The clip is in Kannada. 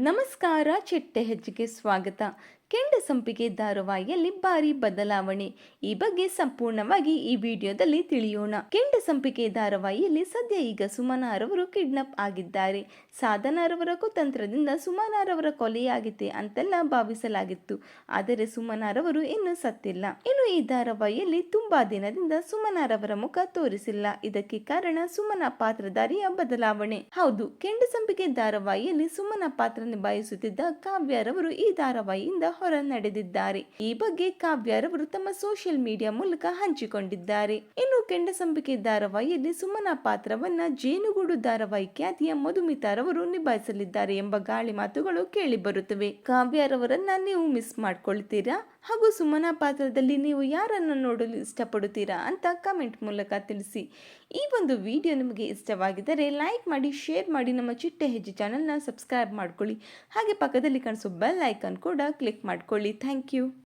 ನಮಸ್ಕಾರ ಚಿಟ್ಟೆ ಹೆಜ್ಜೆಗೆ ಸ್ವಾಗತ ಕೆಂಡ ಸಂಪಿಗೆ ಧಾರಾವಾಹಿಯಲ್ಲಿ ಭಾರಿ ಬದಲಾವಣೆ. ಈ ಬಗ್ಗೆ ಸಂಪೂರ್ಣವಾಗಿ ಈ ವಿಡಿಯೋದಲ್ಲಿ ತಿಳಿಯೋಣ. ಕೆಂಡ ಸಂಪಿಗೆ ಧಾರಾವಾಹಿಯಲ್ಲಿ ಸದ್ಯ ಈಗ ಸುಮನಾರವರು ಕಿಡ್ನಾಪ್ ಆಗಿದ್ದಾರೆ. ಸಾಧನಾರವರ ಕುತಂತ್ರದಿಂದ ಸುಮನಾರವರ ಕೊಲೆಯಾಗಿದೆ ಅಂತೆಲ್ಲ ಭಾವಿಸಲಾಗಿತ್ತು. ಆದರೆ ಸುಮನಾರವರು ಇನ್ನೂ ಸತ್ತಿಲ್ಲ. ಇನ್ನು ಈ ಧಾರಾವಾಹಿಯಲ್ಲಿ ತುಂಬಾ ದಿನದಿಂದ ಸುಮನಾರವರ ಮುಖ ತೋರಿಸಿಲ್ಲ. ಇದಕ್ಕೆ ಕಾರಣ ಸುಮನ ಪಾತ್ರಧಾರಿಯ ಬದಲಾವಣೆ. ಹೌದು, ಕೆಂಡ ಸಂಪಿಗೆ ಧಾರಾವಾಹಿಯಲ್ಲಿ ಸುಮನ ಪಾತ್ರ ನಿಭಾಯಿಸುತ್ತಿದ್ದ ಕಾವ್ಯರವರು ಈ ಧಾರಾವಾಹಿಯಿಂದ ಹೊರ ನಡೆದಿದ್ದಾರೆ ಈ ಬಗ್ಗೆ ಕಾವ್ಯಾರವರು ತಮ್ಮ ಸೋಷಿಯಲ್ ಮೀಡಿಯಾ ಮೂಲಕ ಹಂಚಿಕೊಂಡಿದ್ದಾರೆ. ಇನ್ನು ಕೆಂಡಸಂಬಿಕೆ ಧಾರಾವಾಹಿಯಲ್ಲಿ ಸುಮನಾ ಪಾತ್ರವನ್ನ ಜೇನುಗೂಡು ಧಾರಾವಾಹಿ ಖ್ಯಾತಿಯ ಮಧುಮಿತಾರವರು ನಿಭಾಯಿಸಲಿದ್ದಾರೆ ಎಂಬ ಗಾಳಿ ಮಾತುಗಳು ಕೇಳಿ ಬರುತ್ತವೆ ಕಾವ್ಯರವರನ್ನ ನೀವು ಮಿಸ್ ಮಾಡ್ಕೊಳ್ತೀರಾ? ಹಾಗೂ ಸುಮನ ಪಾತ್ರದಲ್ಲಿ ನೀವು ಯಾರನ್ನು ನೋಡಲು ಇಷ್ಟಪಡುತ್ತೀರಾ ಅಂತ ಕಮೆಂಟ್ ಮೂಲಕ ತಿಳಿಸಿ. ಈ ಒಂದು ವಿಡಿಯೋ ನಿಮಗೆ ಇಷ್ಟವಾಗಿದ್ದರೆ ಲೈಕ್ ಮಾಡಿ, ಶೇರ್ ಮಾಡಿ, ನಮ್ಮ ಚಿಟ್ಟೆ ಹೆಜ್ಜೆ ಚಾನಲ್ನ ಸಬ್ಸ್ಕ್ರೈಬ್ ಮಾಡ್ಕೊಳ್ಳಿ. ಹಾಗೆ ಪಕ್ಕದಲ್ಲಿ ಕಾಣಿಸೋ ಬೆಲ್ ಐಕಾನ್ ಕೂಡ ಕ್ಲಿಕ್ ಮಾಡ್ಕೊಳ್ಳಿ. Thank you.